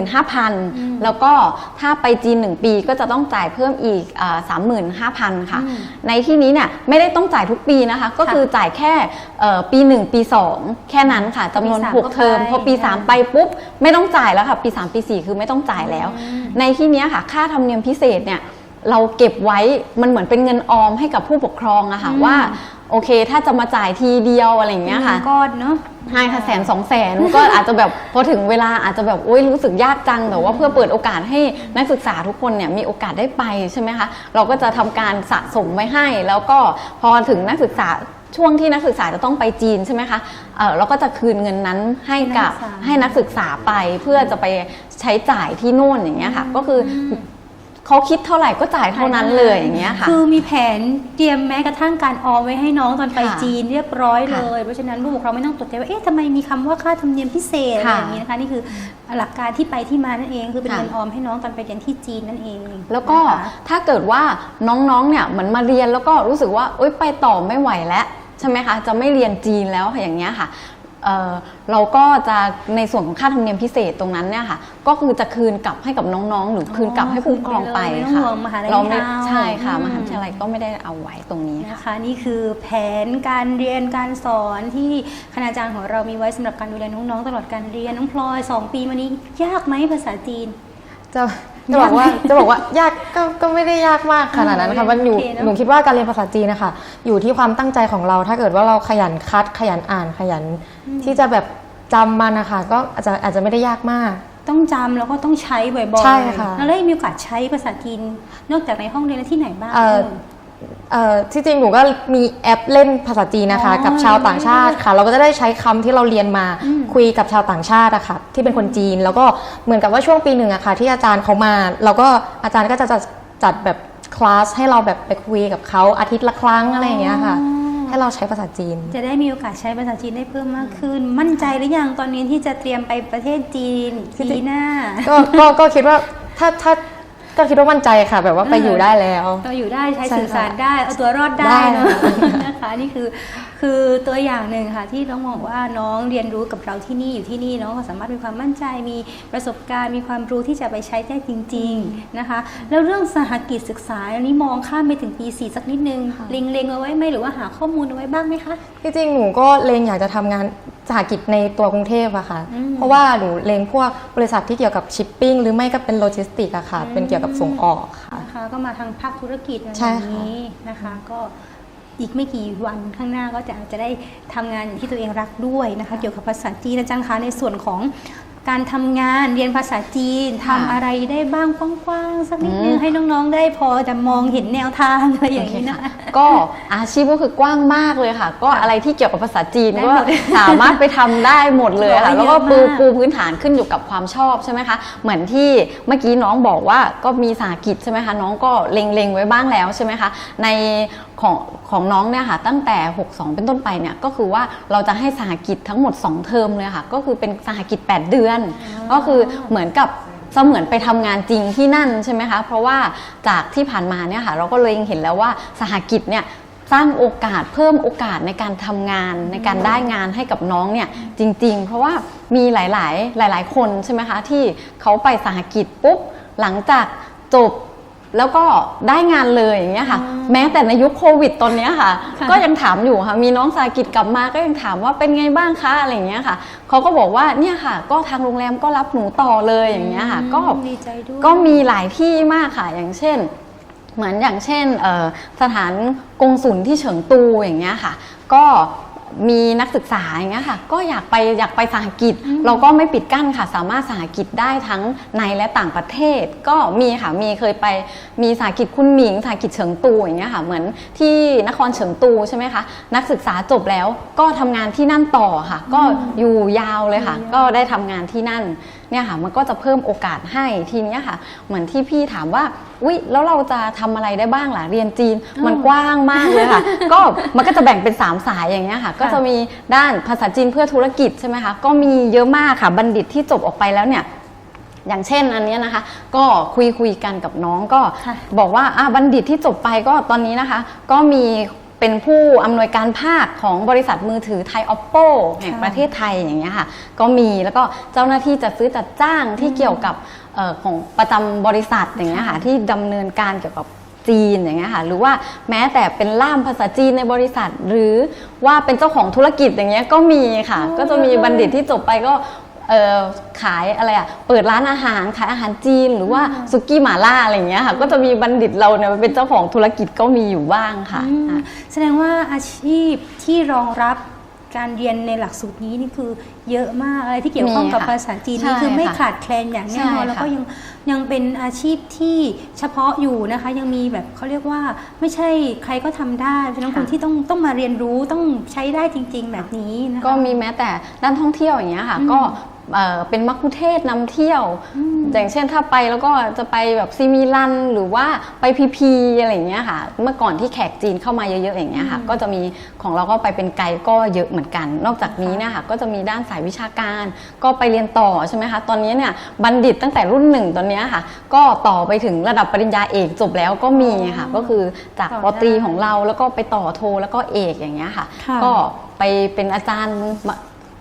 Speaker 3: 15,000 แล้วก็ถ้าไปจีน 1 ปีก็จะต้องจ่ายเพิ่มอีกสามหมื่นห้าพันค่ะ
Speaker 1: อืม
Speaker 3: ในที่นี้เนี่ยไม่ได้ต้องจ่ายทุกปีนะคะ ก็คือจ่ายแค่เอ่อปี 1 ปี 2 แค่นั้นค่ะจำนวน
Speaker 1: ปีสาม
Speaker 3: 6เทอม
Speaker 1: ก็ไป
Speaker 3: พอปี 3 ไปปุ๊บไม่ต้องจ่ายแล้วค่ะปี 3 ปี 4 คือไม่ต้องจ่ายแล้ว ในที่เนี้ยค่ะค่าธรรมเนียมพิเศษเนี่ย เราเก็บไว้มันเหมือนเป็นเงินออมให้กับผู้ปกครองอะค่ะ
Speaker 1: อืม
Speaker 3: ว่าโอเค ถ้าจะมาจ่ายทีเดียวอะไรอย่างเงี้ยค่ะ
Speaker 1: ก้อนเนาะ
Speaker 3: ใช่ค่ะแสนสองแสนก็อาจจะแบบพอถึงเวลาอาจจะแบบโอ้ยรู้สึกยากจังแต่ว่าเพื่อเปิดโอกาสให้นักศึกษาทุกคนเนี่ยมีโอกาสได้ไปใช่ไหมคะเราก็จะทำการสะสมไว้ให้ แล้วก็พอถึงนักศึกษาช่วงที่นักศึกษาจะต้องไปจีนใช่ไหมคะเออเราก็จะคืนเงินนั้นให้กับ
Speaker 1: ให้นักศึกษา
Speaker 3: ให้นักศึกษาไปเพื่อจะไปใช้จ่ายที่นู่นอย่างเงี้ยค่ะ ก็คืออ เขาคิดเท่าไหร่ก็จ่ายเท่านั้นเลยอย่างเงี้ยค่ะ
Speaker 1: คือมีแผนเตรียมแม้กระทั่งการออมไว้ให้น้องตอนไป
Speaker 3: ค่ะ
Speaker 1: จีนเรียบร้อยเล
Speaker 3: ค่ะ
Speaker 1: ยเพราะฉะนั้นผู้ปกครองไม่ต้องตกใจว่าเอ๊ะทำไมมีคำว่าค่าธรรมเนียมพิเศษอะไร
Speaker 3: ค่ะ
Speaker 1: อย่างนี้นะคะนี่คือหลักการที่ไปที่มานั่นเองคือเป็น
Speaker 3: ค่ะ
Speaker 1: เงินออมให้น้องตอนไปเรียนที่จีนนั่นเอง
Speaker 3: แล้วก็
Speaker 1: นะคะ
Speaker 3: ถ้าเกิดว่าน้องๆเนี่ยเหมือนมาเรียนแล้วก็รู้สึกว่าเอ้ยไปต่อไม่ไหวแล้วใช่ไหมคะจะไม่เรียนจีนแล้วค่ะอย่างเงี้ยค่ะ เอ่อเราก็จะในส่วนของค่าธรรมเนียมพิเศษตรงนั้นเนี่ยค่ะ ก็คือจะคืนกลับให้กับน้องๆ หรือคืนกลับให้ผู้ปกครองไป
Speaker 1: คืนไปเลยไม่ต้อง
Speaker 3: ค่ะ
Speaker 1: ห่วงมหาลัย
Speaker 3: เราไม่
Speaker 1: ไม่เอา
Speaker 3: ใช่ค่ะ
Speaker 1: อืม
Speaker 3: มหาวิทยาลัยก็ไม่ได้เอาไว้ตรงนี้ค่ะ
Speaker 1: นะคะ นี่คือแผนการเรียนการสอนที่คณาจารย์ของเรามีไว้สำหรับการดูแลน้องๆตลอดการเรียนน้องพลอย 2 ปีมานี้ยากไหมภาษาจีน
Speaker 2: จะ จะบอกว่าจะบอกว่ายากก็ก็ไม่ได้ยากมากขนาดนั้นค่ะมันอยู่
Speaker 1: โอเคเนอะ
Speaker 2: หนูคิดว่าการเรียนภาษาจีนนะคะอยู่ที่ความตั้งใจของเรา ถ้าเกิดว่าเราขยันคัด ขยันอ่านขยัน ที่จะแบบจำมันนะคะก็อาจจะอาจจะไม่ได้ยากมาก
Speaker 1: ต้องจำแล้วก็ต้องใช้บ่อยๆ
Speaker 2: ใช่ค่ะ
Speaker 1: แล้วได้มีโอกาสใช้ภาษาจีนนอกจากในห้องเรียนแล้วที่ไหนบ้าง
Speaker 2: เอ่อเอ่อที่จริงหนูก็มีแอปเล่นภาษาจีนนะคะ
Speaker 1: อ๋อ
Speaker 2: กับชาวต่างชาติค่ะ เราก็จะได้ใช้คำที่เราเรียนมา
Speaker 1: อืม
Speaker 2: คุยกับชาวต่างชาติอะค่ะที่เป็นคนจีน แล้วก็เหมือนกับว่าช่วงปีหนึ่งอะค่ะ ที่อาจารย์เขามาเราก็อาจารย์ก็จะจัดจัดแบบคลาสให้เราแบบไปคุยกับเขาอาทิตย์ละครั้งอะไรอย่างเงี้ยค่ะ ให้เราใช้ภาษาจีน
Speaker 1: จะได้มีโอกาสใช้ภาษาจีนได้เพิ่มมากขึ้น มั่นใจหรือยังตอนนี้ที่จะเตรียมไปประเทศจีน
Speaker 2: ที่จริ
Speaker 1: ปี
Speaker 2: ง
Speaker 1: หน้า
Speaker 2: ก็ก็ก็คิดว่าถ้าถ้า ก็คิดว่ามั่นใจค่ะ แบบว่าไปอยู่ได้แล้ว
Speaker 1: เราอยู่ได้ใช้
Speaker 2: ใช่
Speaker 1: สื่อสาร
Speaker 2: ค่ะ
Speaker 1: ได้ เอาตัวรอดได้
Speaker 2: ได้
Speaker 1: เนอะ
Speaker 2: ค่ะ
Speaker 1: นะคะนี่คือ คือตัวอย่างหนึ่งค่ะที่น้องมองว่าน้องเรียนรู้กับเราที่นี่อยู่ที่นี่น้องก็สามารถมีความมั่นใจมีประสบการณ์ มีความรู้ที่จะไปใช้ได้จริง ๆนะคะ แล้วเรื่องสหกิจศึกษาอันนี้มองข้ามไปถึงปีสี่สักนิดนึงเล็งๆเอาไว้ไหมหรือว่าหาข้อมูลเอาไว้บ้างไหมคะ
Speaker 2: ที่จริงหนูก็เลงอยากจะทำงานสหกิจในตัวกรุงเทพอะค่ะ
Speaker 1: อืม
Speaker 2: เพราะว่าหนูเลงพวกบริษัทที่เกี่ยวกับชิปปิ้งหรือไม่ก็เป็นโลจิสติกอะค่ะ เป็นเกี่ยวกับส่งออกค่ะ
Speaker 1: นะคะก็มาทางภาคธุรกิจอะไร
Speaker 2: ใช่
Speaker 1: แบบ
Speaker 2: ค่ะ
Speaker 1: นี้นะคะ ก็ อีกไม่กี่วันข้างหน้าก็จะอาจจะได้ทำงานอย่างที่ตัวเองรักด้วยนะคะเกี่ยวกับภาษาจีนอาจารย์คะในส่วนของการทำงานเรียนภาษาจีนทำ
Speaker 3: ค่ะ
Speaker 1: อะไรได้บ้างกว้างๆสักนิดนึง
Speaker 3: อืม
Speaker 1: ให้น้องๆได้พอจะมองเห็นแนวทางอะไรอย่างนี้นะคะ
Speaker 3: ก็อาชีพก็คือกว้างมากเลยค่ะ ก็อะไรที่เกี่ยวกับภาษาจีน
Speaker 1: ได้
Speaker 3: ก็
Speaker 1: หมด
Speaker 3: สามารถไปทำได้หมดเลย
Speaker 1: บอกว่า
Speaker 3: ค่ะ
Speaker 1: เยอะ
Speaker 3: แล้วก็ปู
Speaker 1: มาก
Speaker 3: ปูพื้นฐานขึ้นอยู่กับความชอบใช่ไหมคะเหมือนที่เมื่อกี้น้องบอกว่าก็มีสาหกิจใช่ไหมคะน้องก็เล็งๆไว้บ้างแล้วใช่ไหมคะในของของน้องเนี่ยค่ะตั้งแต่ 62 เป็นต้นไปเนี่ยก็คือว่าเราจะให้สหกิจทั้งหมด 2 เทอมเลยค่ะ ก็คือเป็นสหกิจ 8 เดือน ก็คือเหมือนกับเสมือนไปทำงานจริงที่นั่นใช่ไหมคะเพราะว่าจากที่ผ่านมาเนี่ยค่ะเราก็เลยเห็นแล้วว่าสหกิจเนี่ยสร้างโอกาสเพิ่มโอกาสในการทำงานในการได้งานให้กับน้องเนี่ยจริง ๆ เพราะว่ามีหลาย ๆ หลาย ๆ คนใช่ไหมคะที่เขาไปสหกิจปุ๊บหลังจากจบ แล้วก็ได้งานเลยอย่างเงี้ยค่ะ แม้แต่ในยุคโควิดตอนเนี้ยค่ะ
Speaker 1: ค่ะ
Speaker 3: ก็ยังถามอยู่ค่ะมีน้องสากิจกลับมาก็ยังถามว่าเป็นไงบ้างคะอะไรอย่างเงี้ยค่ะเขาก็บอกว่าเนี่ยค่ะ ก็ทางโรงแรมก็รับหนูต่อเลยอย่างเงี้ยค่ะ ก็
Speaker 1: ดีใจด้วย
Speaker 3: ก็มีหลายที่มากค่ะอย่างเช่นเหมือนอย่างเช่นเอ่อสถานกงศุลที่เฉิงตูอย่างเงี้ยค่ะ ก็ มีนักศึกษาอย่างเงี้ยค่ะก็อยากไปอยากไปสหกิจ เราก็ไม่ปิดกั้นค่ะ สามารถสหกิจได้ทั้งในและต่างประเทศ ก็มีค่ะมีเคยไปมีสหกิจคุณหมิงสหกิจเฉิงตูอย่างเงี้ยค่ะเหมือนที่นครเฉิงตูใช่ไหมคะนักศึกษาจบแล้วก็ทำงานที่นั่นต่อค่ะ ก็อยู่ยาวเลยค่ะ ก็ได้ทำงานที่นั่นเนี่ยค่ะมันก็จะเพิ่มโอกาสให้ทีเนี้ยค่ะ เหมือนที่พี่ถามว่าอุ๊ยแล้วเราจะทำอะไรได้บ้างล่ะเรียนจีนมันกว้างมากเลยค่ะ ก็มันก็จะแบ่งเป็น 3 สายอย่างเงี้ยค่ะ ก็จะมีด้านภาษาจีนเพื่อธุรกิจใช่ไหมคะก็มีเยอะมากค่ะบัณฑิตที่จบออกไปแล้วเนี่ยอย่างเช่นอันเนี้ยนะคะ ก็คุยคุยกันกับน้องก็
Speaker 1: ค่ะ
Speaker 3: บอกว่าอะบัณฑิตที่จบไปก็ตอนนี้นะคะ ก็มี เป็นผู้อำนวยการภาคของบริษัทมือถือไทย oppo แห่ง
Speaker 1: ค่ะ
Speaker 3: ประเทศไทยอย่างเงี้ยค่ะก็มีแล้วก็เจ้าหน้าที่จัดซื้อจัดจ้างที่เกี่ยวกับเอ่อของประจำบริษัทอย่างเงี้ยค่ะที่ดำเนินการเกี่ยวกับจีนอย่างเงี้ยค่ะหรือว่าแม้แต่เป็นล่ามภาษาจีนในบริษัท หรือว่าเป็นเจ้าของธุรกิจอย่างเงี้ยก็มีค่ะ
Speaker 1: โอ้
Speaker 3: ก็จะมี
Speaker 1: เยอะเลย
Speaker 3: บัณฑิตที่จบไปก็เอ่อ ขายอะไรอะเปิดร้านอาหารขายอาหารจีนหรือว่าซุกี้หม่าล่าอะไรอย่างเงี้ยค่ะก็จะมีบัณฑิตเราเนี่ยเป็นเจ้าของธุรกิจก็มีอยู่บ้างค่ะ
Speaker 1: อืม
Speaker 3: อะ
Speaker 1: แสดงว่าอาชีพที่รองรับการเรียนในหลักสูตรนี้นี่คือเยอะมากอะไรที่เกี่ยวข้องกับ
Speaker 3: มีค่ะ
Speaker 1: ภาษาจีน
Speaker 3: ใช่
Speaker 1: นี่คือไม่
Speaker 3: ค่ะ
Speaker 1: ขาดแคลนอย่างแน่นอน
Speaker 3: ใช่ค่ะ
Speaker 1: แล้วก็ยังยังเป็นอาชีพที่เฉพาะอยู่นะคะ ยังมีแบบเขาเรียกว่าไม่ใช่ใครก็ทำได้เพราะฉะนั้นคนที่ต้องต้องมาเรียนรู้ต้องใช้ได้จริง ๆ แบบนี้นะคะ
Speaker 3: ก็มีแม้แต่ด้านท่องเที่ยวอย่างเงี้ยค่ะ
Speaker 1: อืม
Speaker 3: ก็ เอ่อเป็นมักคุเทศก์นำเที่ยว
Speaker 1: อืม
Speaker 3: อย่างเช่นถ้าไปแล้วก็จะไปแบบซีมิลันหรือว่าไปพีพีอะไรอย่างเงี้ยค่ะ เมื่อก่อนที่แขกจีนเข้ามาเยอะๆอย่างเงี้ยค่ะ
Speaker 1: อืม
Speaker 3: ก็จะมีของเราก็ไปเป็นไกด์ก็เยอะเหมือนกัน นอกจากนี้เนี่ยค่ะก็จะมีด้านสายวิชาการ ก็ไปเรียนต่อใช่ไหมคะตอนนี้เนี่ยบัณฑิตตั้งแต่รุ่นหนึ่งตอนเนี้ยค่ะ ก็ต่อไปถึงระดับปริญญาเอกจบแล้วก็มีค่ะก็คือจาก
Speaker 1: ต่อ
Speaker 3: ปตรี
Speaker 1: ได้
Speaker 3: ของเราแล้วก็ไปต่อโทแล้วก็เอกอย่างเงี้ยค่ะ
Speaker 1: ค่ะ
Speaker 3: ก็ไปเป็นอาจารย์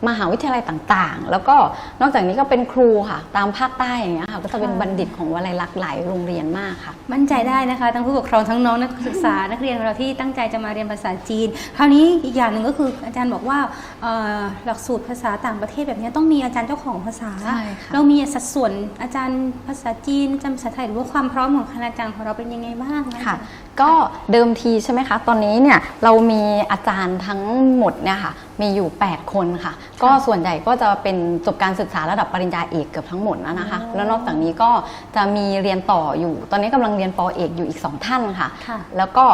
Speaker 3: มมหาวิทยาลัยต่างๆ แล้วก็นอกจากนี้ก็เป็นครูค่ะ ตามภาคใต้อย่างเงี้ยค่ะ ก็จะเป็น
Speaker 1: ค่ะ
Speaker 3: บัณฑิตของวลัยลักษณ์หลายโรงเรียนมากค่ะ
Speaker 1: มั่นใจได้นะคะทั้งผู้ปกครองทั้งน้องนักศึกษานักเรียนของเราที่ตั้งใจจะมาเรียนภาษาจีน คราวนี้อีกอย่างหนึ่งก็คืออาจารย์บอกว่าเอ่อหลักสูตรภาษาต่างประเทศแบบนี้ต้องมีอาจารย์เจ้าของภาษา
Speaker 3: ใช่ค่ะ
Speaker 1: เรามีสัดส่วนอาจารย์ภาษาจีนอาจารย์ภาษาไทยหรือว่าความพร้อมของคณาจารย์ของเราเป็นยังไงบ้างน
Speaker 3: ค่ะ ก็เดิมทีใช่ไหมคะ ตอนนี้เนี่ยเรามีอาจารย์ทั้งหมดเนี่ยค่ะมีอยู่ 8 คนค่ะ ก็ส่วนใหญ่ก็จะเป็นจบการศึกษาระดับปริญญาเอกเกือบทั้งหมดแล้วนะคะ
Speaker 1: อ๋อ
Speaker 3: แล้วนอกจากนี้ก็จะมีเรียนต่ออยู่ ตอนนี้กำลังเรียนปอเอกอยู่อีก 2 ท่านค่ะ
Speaker 1: ค่ะ
Speaker 3: แล้วก็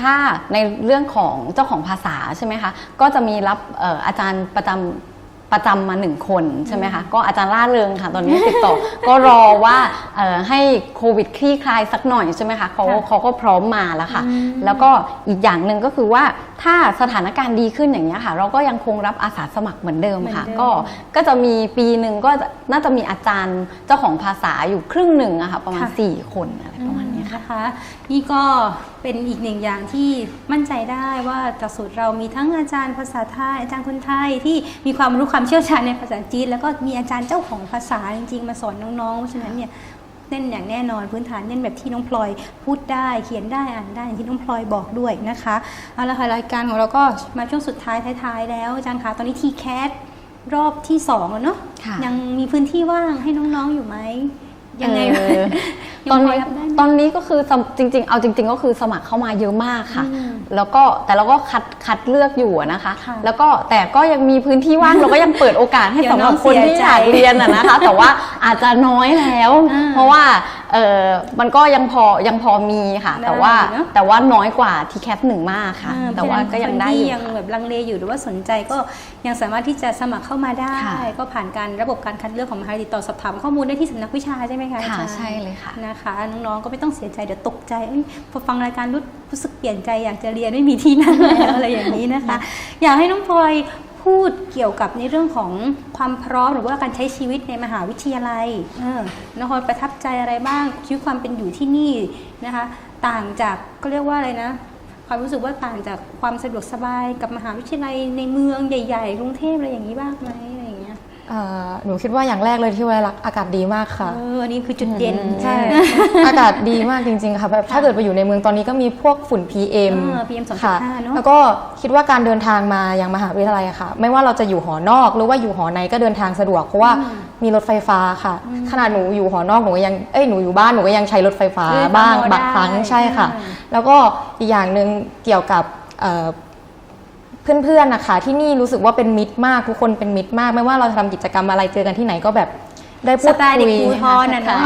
Speaker 3: ถ้าในเรื่องของเจ้าของภาษาใช่ไหมคะ ก็จะมีรับเอ่ออาจารย์ประจำ ประจำมาหนึ่งคนใช่ไหมคะก็อาจารย์ล่าเริงค่ะ ตอนนี้ติดต่อ ก็รอว่าเอ่อให้โควิดคลี่คลายสักหน่อยใช่ไหมคะเขา
Speaker 1: ค่ะ
Speaker 3: เขาก็พร้อมมาแล้วค่ะ
Speaker 1: อืม
Speaker 3: แล้วก็อีกอย่างหนึ่งก็คือว่าถ้าสถานการณ์ดีขึ้นอย่างนี้ยค่ะ เราก็ยังคงรับอาสาสมัครเหมือนเดิมค่ะ
Speaker 1: เหมือนเดิม
Speaker 3: ก็ก็จะมีปีหนึ่งก็จะน่าจะมีอาจารย์เจ้าของภาษาอยู่ครึ่งหนึ่งอะค่ะประมาณ 4 คนอะไรประมาณเนี้ยค่ะ
Speaker 1: นะคะนี่ก็เป็นอีกหนึ่งอย่างที่มั่นใจได้ว่าจากสูตรเรามีทั้งอาจารย์ภาษาไทยอาจารย์คนไทยที่มีความรู้ความเชี่ยวชาญในภาษาจีนแล้วก็มีอาจารย์เจ้าของภาษาจริงๆ มาสอนน้องๆเพราะฉะนั้นเนี่ยเน่นอย่างแน่นอนพื้นฐานเน่นแบบที่น้องพลอยพูดได้เขียนได้อ่านได้อย่างที่น้องพลอยบอกด้วยนะคะเอาละค่ะรายการของเราก็มาช่วงสุดท้ายท้ายๆแล้วอาจารย์คะตอนนี้ทีแคสรอบที่สองแล้วเนาะ
Speaker 3: ค่ะ
Speaker 1: ยังมีพื้นที่ว่างให้น้องๆอยู่ไหม ยังไง
Speaker 3: เออ
Speaker 1: ยัง
Speaker 3: ตอน
Speaker 1: พ
Speaker 3: นี้
Speaker 1: รับได้ไหม
Speaker 3: ตอนนี้ก็คือสำจริง ๆ เอาจริง ๆ ก็คือสมัครเข้ามาเยอะมากค่ะ
Speaker 1: อืม
Speaker 3: แล้วก็แต่เราก็คัดคัดเลือกอยู่อะนะคะ
Speaker 1: ค่ะ
Speaker 3: แล้วก็แต่ก็ยังมีพื้นที่ว่างเราก็ยังเปิดโอกาสให้
Speaker 1: เดี๋ยว
Speaker 3: สำหรับ
Speaker 1: น้อง
Speaker 3: คนที่
Speaker 1: เสียใจ
Speaker 3: อยากเรียนอะนะคะ แต่ว่าอาจจะน้อยแล้ว
Speaker 1: อ่า
Speaker 3: เพราะว่า เออมันก็ยังพอยังพอมีค่ะ
Speaker 1: ได้
Speaker 3: แต่ว่า
Speaker 1: เนอะ
Speaker 3: แต่ว่าน้อยกว่าทีแคปหนึ่งมากค่ะ
Speaker 1: อ่า
Speaker 3: แต่ว่าก็ยังได้
Speaker 1: คน
Speaker 3: อ
Speaker 1: ที่
Speaker 3: ยู่
Speaker 1: ยัง
Speaker 3: ค่ะ
Speaker 1: แบบลังเลอยู่หรือว่าสนใจก็ยังสามารถที่จะสมัครเข้ามาได้
Speaker 3: ค่ะ
Speaker 1: ก็ผ่านการระบบการคัดเลือกของมหาวิทยาลัยติดต่อสอบถามข้อมูลได้ที่สำนักวิชาใช่ไหมคะ
Speaker 3: ค่ะ
Speaker 1: อาจารย์
Speaker 3: ใช่เลยค่ะ
Speaker 1: นะคะน้องๆก็ไม่ต้องเสียใจเดี๋ยวตกใจเอ้ยพอฟังรายการรู้รู้สึกเปลี่ยนใจอยากจะเรียนไม่มีที่นั่งแล้วอะไรอย่างนี้นะคะ อยากให้น้องพลอย พูดเกี่ยวกับในเรื่องของความพร้อมหรือว่าการใช้ชีวิตในมหาวิทยาลัยเออน้องพลอยประทับใจอะไรบ้างชีวิตความเป็นอยู่ที่นี่นะคะ ต่างจากก็เรียกว่าอะไรนะความรู้สึกว่าต่างจากความสะดวกสบายกับมหาวิทยาลัยในเมืองใหญ่ ๆ กรุงเทพอะไรอย่างนี้บ้างไหม
Speaker 2: หนูคิดว่าอย่างแรกเลยที่วิทยาลัยอากาศดีมากค่ะ
Speaker 1: เอออันนี้คือจุดเด่น
Speaker 2: ใช่ อากาศดีมากจริง ๆ ค่ะแบบถ้าเกิดไปอยู่ในเมืองตอนนี้ก็มีพวกฝุ่น PM
Speaker 1: เออ PM
Speaker 2: ค่ะ
Speaker 1: 2.5เนอะ
Speaker 2: แล้วก็คิดว่าการเดินทางมายังมหาวิทยาลัยอะค่ะ ไม่ว่าเราจะอยู่หอนอกหรือว่าอยู่หอในก็เดินทางสะดวกเพราะว่ามีรถไฟฟ้าค่ะ ขนาดหนูอยู่หอนอกหนูก็ยังเอ้ยหนูอยู่บ้านหนูก็ยังใช้รถไฟฟ้า
Speaker 1: เดินทาง
Speaker 2: บ้าง
Speaker 1: มา
Speaker 2: บางครั้ง
Speaker 1: ได้
Speaker 2: ใช่ค่ะ
Speaker 1: อืม
Speaker 2: แล้วก็อีกอย่างหนึ่งเกี่ยวกับ เอ่อเพื่อนๆนะคะที่นี่รู้สึกว่าเป็นมิตรมากทุกคนเป็นมิตรมาก ไม่ว่าเราจะทำกิจกรรมอะไรเจอกันที่ไหนก็แบบได้พู
Speaker 1: ส
Speaker 2: ด
Speaker 1: ไตล์เด็
Speaker 2: คุ
Speaker 1: ก
Speaker 2: ย
Speaker 1: ภูทรน่ะเนาะ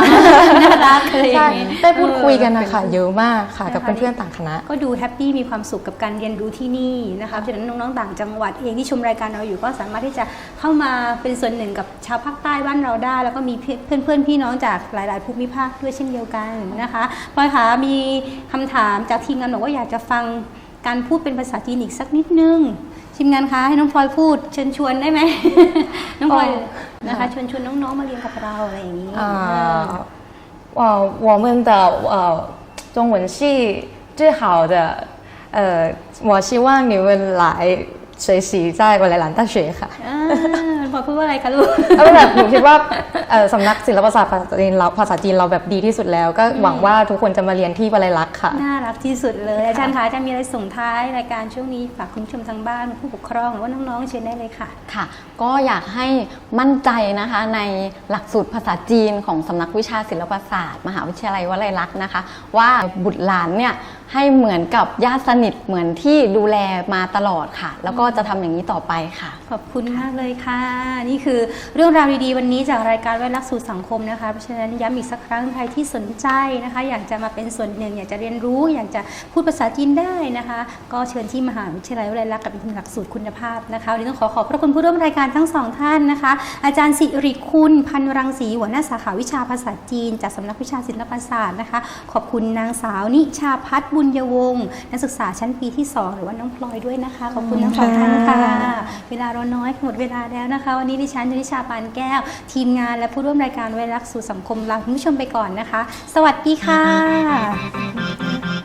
Speaker 1: น่ารักเลยอ
Speaker 2: ใช่
Speaker 1: ย่างงี้
Speaker 2: ได้พูดคุยกันนะคะ
Speaker 1: เออ
Speaker 2: เยอะมากค่ะกับ
Speaker 1: นะคะ
Speaker 2: เพื่อนๆต่างคณะ
Speaker 1: ก็ดูแฮปปี้มีความสุขกับการเรียนรู้ที่นี่นะคะเพราะฉะนั้นน้องๆต่างจังหวัดเองที่ชมรายการเราอยู่ก็สามารถที่จะเข้ามาเป็นส่วนหนึ่งกับชาวภาคใต้บ้านเราได้ แล้วก็มีเพื่อนๆพี่น้องจากหลาย ๆ ภูมิภาคด้วยเช่นเดียวกันนะคะพลอยคะมีคำถามจากทีมงานบอกว่าอยากจะฟัง การพูดเป็นภาษาจีนอีกสักนิดนึงทีมงานคะให้น้องพลอยพูดเชิญชวนได้ไหม น้องพลอย
Speaker 2: อ๋อ
Speaker 1: นะคะชวนชวนน้องๆมาเรียนกับเราอะไรอย่างนี้
Speaker 2: 啊，呃，我们的呃中文系最好的，呃，我希望你们来学习在我来兰大学ค่ะ
Speaker 1: อ่าพลอยพูดว่าอะไรคะลูก
Speaker 2: เอาเป็นแบบหนูคิดว่าเอ่อสำนักศิลปศาสตร์ภาษาจีนเราภาษาจีนเราแบบดีที่สุดแล้ว ก็หวังว่าทุกคนจะมาเรียนที่วลัยลักษณ์ค่ะ
Speaker 1: น่ารักที่สุดเลยอาจารย์คะอาจารย์มีอะไรส่งท้ายรายการช่วงนี้ฝากคุณผู้ชมทางบ้านผู้ปกครองหรือว่าน้องๆเชิญได้เลยค่ะ
Speaker 3: ค่ะ ก็อยากให้มั่นใจนะคะในหลักสูตรภาษาจีนของสำนักวิชาศิลปศาสตร์ มหาวิทยาลัยวลัยลักษณ์นะคะ ว่าบุตรหลานเนี่ยให้เหมือนกับญาติสนิทเหมือนที่ดูแลมาตลอดค่ะ แล้วก็จะทำอย่างนี้ต่อไปค่ะ
Speaker 1: ขอบคุณมากเลยค่ะ นี่คือเรื่องราวดีๆ วันนี้จากรายการไว้รักสู่สังคมนะคะ เพราะฉะนั้นย้ำอีกสักครั้งใครที่สนใจนะคะ อยากจะมาเป็นส่วนหนึ่ง อยากจะเรียนรู้ อยากจะพูดภาษาจีนได้นะคะ ก็เชิญที่มหาวิทยาลัยวลัยลักษณ์กับเป็นหลักสูตรคุณภาพนะคะวันนี้ต้องขอขอบพระคุณผู้ร่วมรายการทั้งสองท่านนะคะ อาจารย์สิริคุณพันรังสีหัวหน้าสาขาวิชาภาษาจีน จากสำนักวิชาศิลปศาสตร์นะคะ ขอบคุณนางสาวนิชาพัฒน์บุญยวงศ์นักศึกษาชั้นปีที่ 2 หรือว่าน้องพลอยด้วยนะคะ ขอบคุณทั้งสองท่านค่ะ เวลาเราน้อยหมดเวลาแล้วนะคะ วันนี้ดิฉันนิชาปานแก้ว ทีมงานและผู้ร่วมรายการไว้รักสู่สังคมลาคุณผู้ชมไปก่อนนะคะ สวัสดีค่ะ